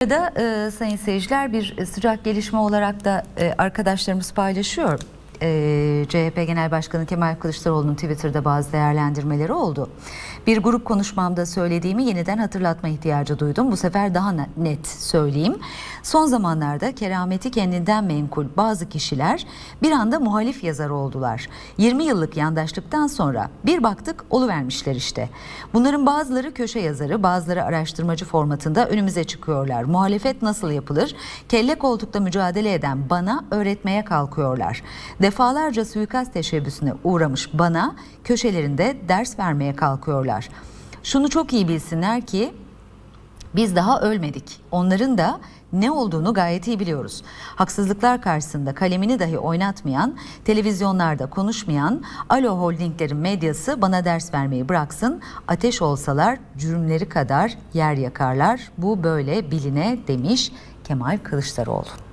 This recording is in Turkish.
da e, sayın seyirciler bir sıcak gelişme olarak da e, arkadaşlarımız paylaşıyor. E, CHP Genel Başkanı Kemal Kılıçdaroğlu'nun Twitter'da bazı değerlendirmeleri oldu. Bir grup konuşmamda söylediğimi yeniden hatırlatma ihtiyacı duydum. Bu sefer daha ne- net söyleyeyim. Son zamanlarda kerameti kendinden menkul bazı kişiler bir anda muhalif yazar oldular. 20 yıllık yandaşlıktan sonra bir baktık oluvermişler işte. Bunların bazıları köşe yazarı, bazıları araştırmacı formatında önümüze çıkıyorlar. Muhalefet nasıl yapılır? Kelle koltukta mücadele eden bana öğretmeye kalkıyorlar. Defalarca suikast teşebbüsüne uğramış bana köşelerinde ders vermeye kalkıyorlar. Şunu çok iyi bilsinler ki biz daha ölmedik. Onların da ne olduğunu gayet iyi biliyoruz. Haksızlıklar karşısında kalemini dahi oynatmayan, televizyonlarda konuşmayan Alo Holdinglerin medyası bana ders vermeyi bıraksın. Ateş olsalar cürümleri kadar yer yakarlar. Bu böyle biline demiş Kemal Kılıçdaroğlu.